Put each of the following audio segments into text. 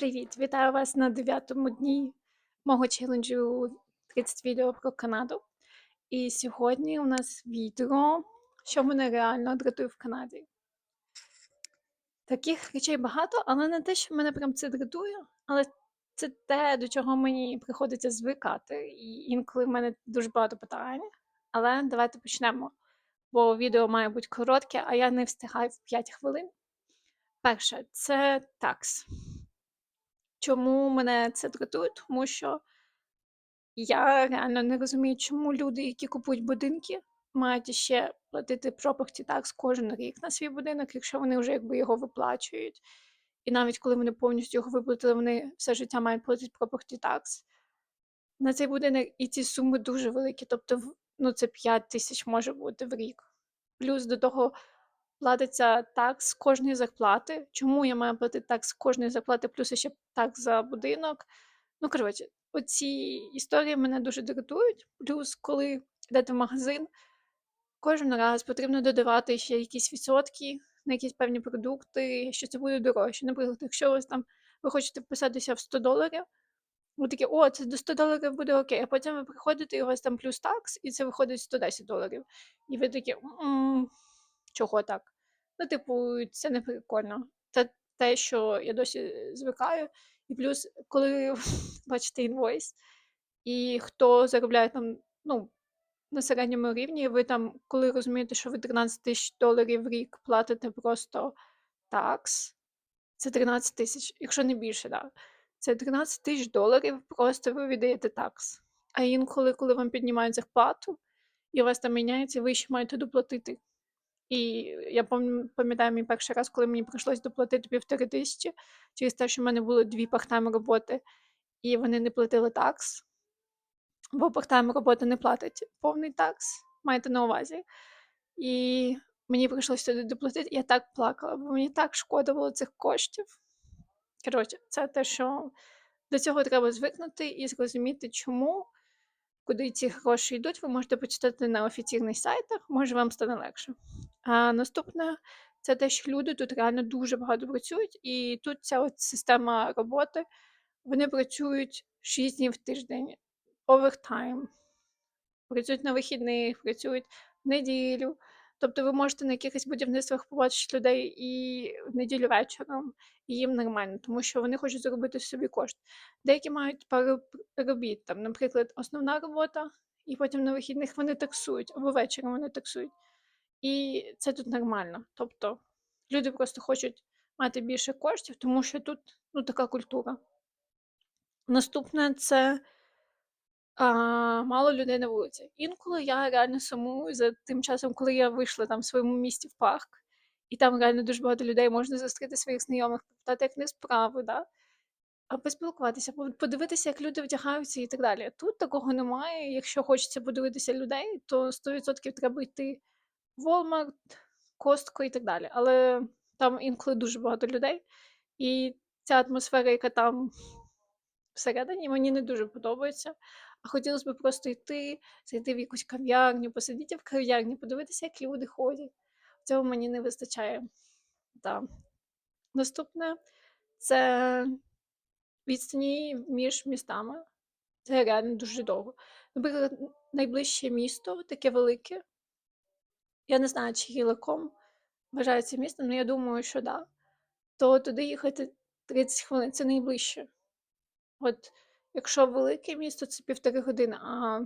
Привіт! Вітаю вас на дев'ятому дні мого челенджу 30 відео про Канаду. І сьогодні у нас відео, що мене реально дратує в Канаді. Таких речей багато, але не те, що мене прям це дратує, але це те, до чого мені приходиться звикати. І інколи в мене дуже багато питань. Але давайте почнемо, бо відео має бути коротке, а я не встигаю в 5 хвилин. Перше, це такс. Чому мене це дратує? Тому що я реально не розумію, чому люди, які купують будинки, мають ще платити property tax кожен рік на свій будинок, якщо вони вже якби його виплачують. І навіть коли вони повністю його виплатили, вони все життя мають платити property tax. На цей будинок і ці суми дуже великі, тобто ну, це 5 тисяч може бути в рік. Плюс до того платиться такс з кожної зарплати. Чому я маю платити такс з кожної зарплати, плюс ще такс за будинок? Ну, коротше, оці історії мене дуже дратують. Плюс, коли йдете в магазин, кожен раз потрібно додавати ще якісь відсотки на якісь певні продукти, що це буде дорожче. Наприклад, якщо вас там ви хочете вписатися в 100 доларів, ви такі, о, це до 100 доларів буде окей. А потім ви приходите, і у вас там плюс такс, і це виходить 110 доларів. І ви такі, «М, чого так? Ну, типу, це не прикольно. Це те, що я досі звикаю. І плюс, коли бачите інвойс, і хто заробляє там, ну, на середньому рівні, ви там, коли розумієте, що ви 13 тисяч доларів в рік платите просто такс, це 13 тисяч, якщо не більше, да. Це 13 тисяч доларів, просто ви віддаєте такс. А інколи, коли вам піднімають зарплату, і у вас там міняється, ви ще маєте доплатити. І я пам- пам'ятаю мій перший раз, коли мені прийшлось доплатити півтори тисячі через те, що в мене було дві part-time роботи, і вони не платили такс. Бо part-time робота не платить повний такс, маєте на увазі. І мені прийшлося туди доплатити. Я так плакала, бо мені так шкода було цих коштів. Коротше, це те, що до цього треба звикнути і зрозуміти, чому, куди ці гроші йдуть. Ви можете почитати на офіційних сайтах, може вам стане легше. А наступне це те, що люди тут реально дуже багато працюють, і тут ця от система роботи, вони працюють 6 днів в тиждень, овертайм, працюють на вихідних, працюють в неділю. Тобто ви можете на якихось будівництвах побачити людей і в неділю вечором, і їм нормально, тому що вони хочуть заробити собі кошти. Деякі мають пару робіт, там, наприклад, основна робота, і потім на вихідних вони таксують, або вечором вони таксують. І це тут нормально. Тобто люди просто хочуть мати більше коштів, тому що тут ну, така культура. Наступне це а, мало людей на вулиці. Інколи я реально сумую за тим часом, коли я вийшла там в своєму місті в парк, і там реально дуже багато людей можна зустріти своїх знайомих, попитати, як них справи, да? а поспілкуватися, подивитися, як люди вдягаються і так далі. Тут такого немає. Якщо хочеться подивитися людей, то 100% треба йти Walmart, Costco і так далі. Але там інколи дуже багато людей, і ця атмосфера, яка там всередині, мені не дуже подобається. А хотілося б просто йти, зайти в якусь кав'ярню, посидіти в кав'ярні, подивитися, як люди ходять. Цього мені не вистачає. Да. Наступне це відстані між містами. Це реально дуже довго. Наприклад, найближче місто таке велике. Я не знаю, чи Гілаком вважається містом, але я думаю, що да. То туди їхати 30 хвилин, це найближче. От якщо велике місто, це півтори години, а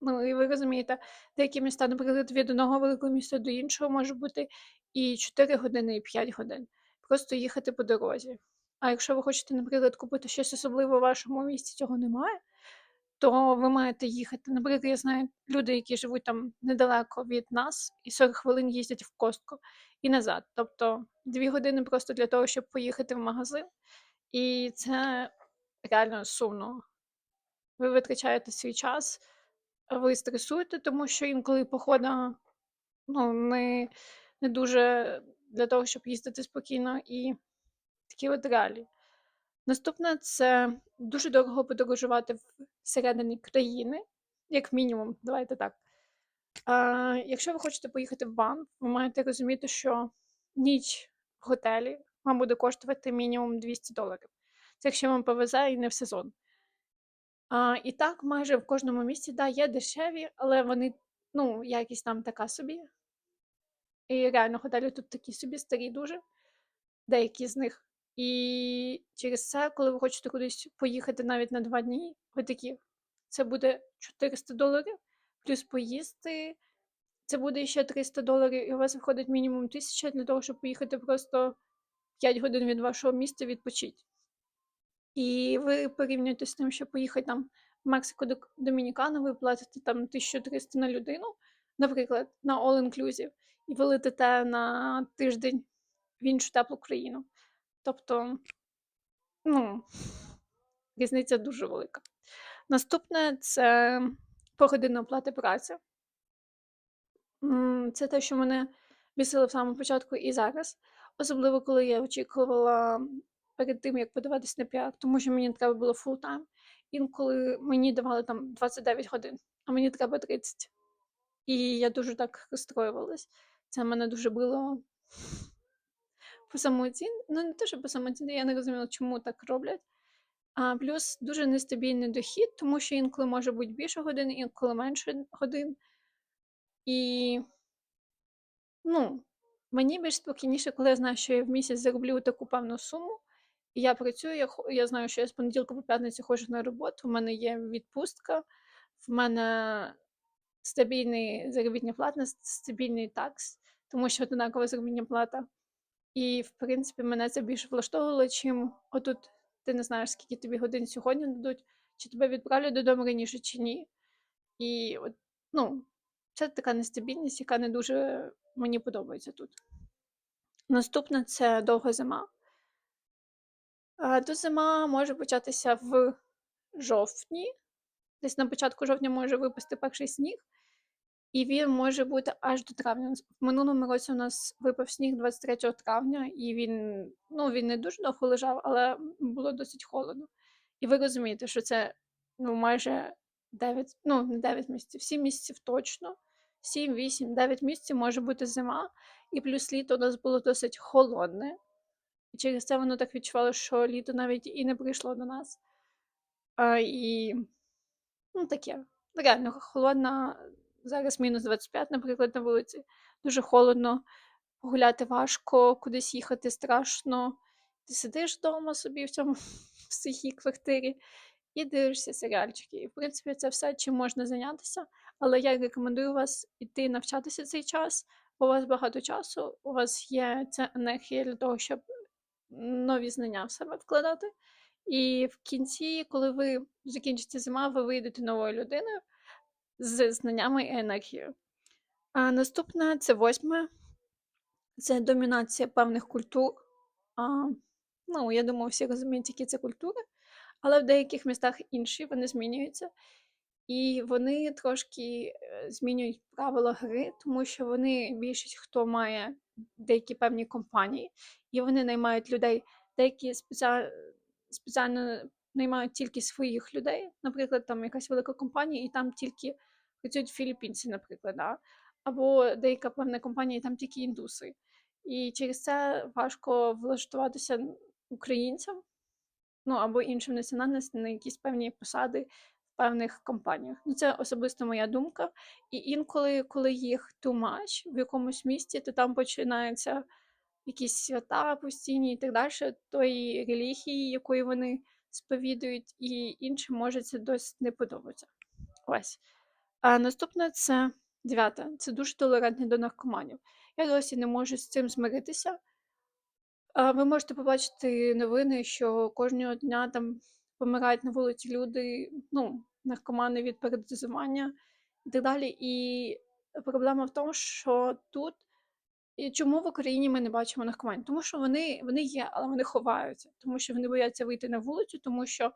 ну, і ви розумієте, деякі міста, наприклад, від одного великого міста до іншого може бути і 4 години, і 5 годин. Просто їхати по дорозі. А якщо ви хочете, наприклад, купити щось особливе в вашому місті, цього немає, то ви маєте їхати. Наприклад, я знаю люди, які живуть там недалеко від нас, і 40 хвилин їздять в Костко і назад. Тобто 2 години просто для того, щоб поїхати в магазин. І це реально сумно. Ви витрачаєте свій час, ви стресуєте, тому що інколи похода ну, не, не дуже для того, щоб їздити спокійно, і такі от реалії. Наступне це дуже дорого подорожувати всередині країни, як мінімум, давайте так. А, якщо ви хочете поїхати в Бан, ви маєте розуміти, що ніч в готелі вам буде коштувати мінімум 200 доларів. Це якщо вам повезе і не в сезон. А, і так, майже в кожному місці, да, є дешеві, але вони, ну, якість там така собі. І реально готелі тут такі собі старі дуже, деякі з них. І через це, коли ви хочете кудись поїхати навіть на два дні, ви такі, це буде 400 доларів, плюс поїсти, це буде ще 300 доларів, і у вас виходить мінімум 1000 для того, щоб поїхати просто 5 годин від вашого міста відпочити. І ви порівнюєте з тим, що поїхати там в Мексику до Домінікану, ви платите там 1300 на людину, наприклад, на all inclusive, і ви летите на тиждень в іншу теплу країну. Тобто, ну, різниця дуже велика. Наступне це погодинна оплата праці. Це те, що мене бісило в самому початку і зараз, особливо коли я очікувала перед тим, як подаватись на піар, тому що мені треба було фултайм. Інколи мені давали там 29 годин, а мені треба 30. І я дуже так розстроювалась. Це мене дуже било по самооцін. Ну, не те, що по самооціні, я не розуміла, чому так роблять. А плюс дуже нестабільний дохід, тому що інколи може бути більше годин, інколи менше годин. І ну, мені більш спокійніше, коли я знаю, що я в місяць зароблю таку певну суму. І я працюю, я, я знаю, що я з понеділка по п'ятницю ходжу на роботу, в мене є відпустка, в мене стабільний заробітня плата, стабільний такс, тому що однакова заробітня плата. І, в принципі, мене це більше влаштовувало, чим отут ти не знаєш, скільки тобі годин сьогодні дадуть, чи тебе відправлять додому раніше, чи ні. І от, ну, це така нестабільність, яка не дуже мені подобається тут. Наступне це довга зима. Тут зима може початися в жовтні. Десь на початку жовтня може випасти перший сніг, і він може бути аж до травня. В минулому році у нас випав сніг 23 травня, і він, ну, він не дуже довго лежав, але було досить холодно. І ви розумієте, що це ну, майже 9, ну, не 9 місяців, 7 місяців точно. 7, 8, 9 місяців може бути зима, і плюс літо у нас було досить холодне. І через це воно так відчувало, що літо навіть і не прийшло до нас. А, і ну, таке. Реально холодна. Зараз мінус 25, наприклад, на вулиці. Дуже холодно, гуляти важко, кудись їхати страшно. Ти сидиш вдома собі в цьому в своїй квартирі і дивишся серіальчики. І, в принципі, це все, чим можна зайнятися. Але я рекомендую вас іти навчатися цей час, бо у вас багато часу, у вас є ця енергія для того, щоб нові знання в себе вкладати. І в кінці, коли ви закінчиться зима, ви вийдете новою людиною з знаннями і енергією. А наступне це восьме. Це домінація певних культур. А, ну, я думаю, всі розуміють, які це культури, але в деяких містах інші вони змінюються. І вони трошки е, змінюють правила гри, тому що вони більшість хто має деякі певні компанії, і вони наймають людей, деякі спеціально, спеціально наймають тільки своїх людей. Наприклад, там якась велика компанія, і там тільки працюють філіппінці, наприклад, да? або деяка певна компанія, там тільки індуси. І через це важко влаштуватися українцям, ну або іншим національностям на якісь певні посади в певних компаніях. Ну, це особисто моя думка. І інколи, коли їх much в якомусь місті, то там починаються якісь свята постійні і так далі, тої релігії, якої вони сповідують, і іншим може це досить не подобатися. Ось. А наступне це дев'яте. Це дуже толерантні до наркоманів. Я досі не можу з цим змиритися. А, Ви можете побачити новини, що кожного дня там помирають на вулиці люди, ну, наркомани від передозування і так далі. І проблема в тому, що тут і чому в Україні ми не бачимо наркоманів? Тому що вони, вони є, але вони ховаються, тому що вони бояться вийти на вулицю, тому що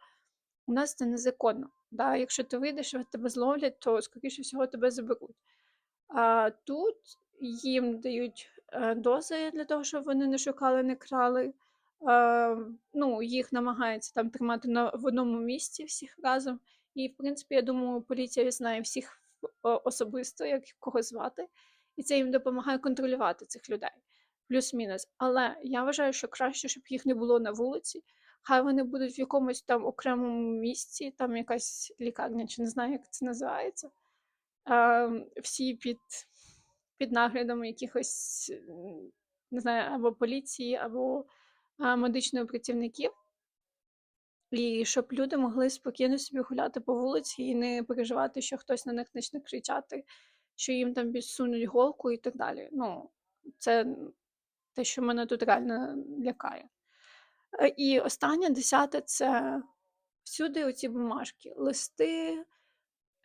у нас це незаконно. Да? Якщо ти вийдеш, тебе зловлять, то скоріше всього тебе заберуть. А тут їм дають е, дози для того, щоб вони не шукали, не крали. Е, ну, їх намагаються там тримати на, в одному місці всіх разом. І, в принципі, я думаю, поліція знає всіх особисто, як кого звати, і це їм допомагає контролювати цих людей. плюс-мінус. Але я вважаю, що краще, щоб їх не було на вулиці. Хай вони будуть в якомусь там окремому місці, там якась лікарня, чи не знаю, як це називається. Ем, всі під, під наглядом якихось, не знаю, або поліції, або а, медичних працівників. І щоб люди могли спокійно собі гуляти по вулиці і не переживати, що хтось на них почне кричати, що їм там підсунуть голку і так далі. Ну, це те, що мене тут реально лякає. Е, І останнє десяте це всюди оці бумажки, листи.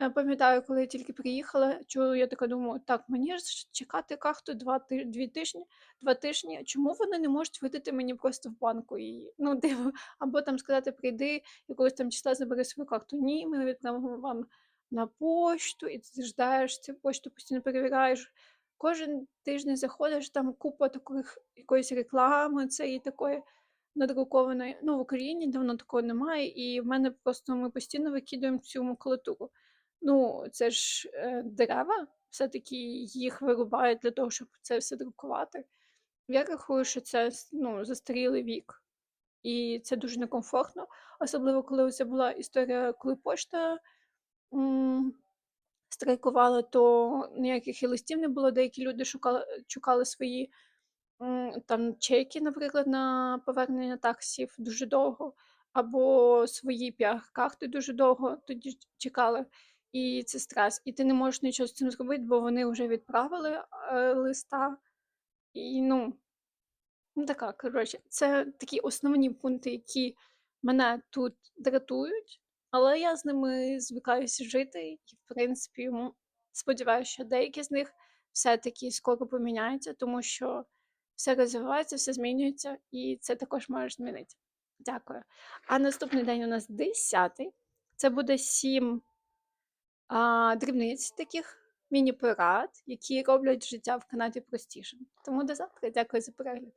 Я пам'ятаю, коли я тільки приїхала, чую, я така думаю, так, мені ж чекати карту два, дві тижні, два тижні. Чому вони не можуть видати мені просто в банку її? Ну, диво, або там сказати, прийди, якогось там числа забери свою карту. Ні, ми віддамо вам на пошту, і ти ждаєш цю пошту, постійно перевіряєш. Кожен тиждень заходиш, там купа таких якоїсь реклами, цієї такої надрукованої. Ну, в Україні давно такого немає, і в мене просто ми постійно викидаємо цю макулатуру. Ну, це ж е, дерева, все-таки їх вирубають для того, щоб це все друкувати. Я рахую, що це ну, застарілий вік, і це дуже некомфортно, особливо коли це була історія, коли пошта м, страйкувала, то ніяких і листів не було. Деякі люди шукали, чекали свої там чеки, наприклад, на повернення таксів дуже довго, або свої піар-карти дуже довго тоді чекали. І це стрес. І ти не можеш нічого з цим зробити, бо вони вже відправили е, листа. І ну, ну така, коротше, це такі основні пункти, які мене тут дратують, але я з ними звикаюся жити, і, в принципі, сподіваюся, що деякі з них все-таки скоро поміняються, тому що все розвивається, все змінюється, і це також можеш змінити. Дякую. А наступний день у нас 10. Це буде 7 а, дрібниць таких міні-порад, які роблять життя в Канаді простішим. Тому до завтра. Дякую за перегляд.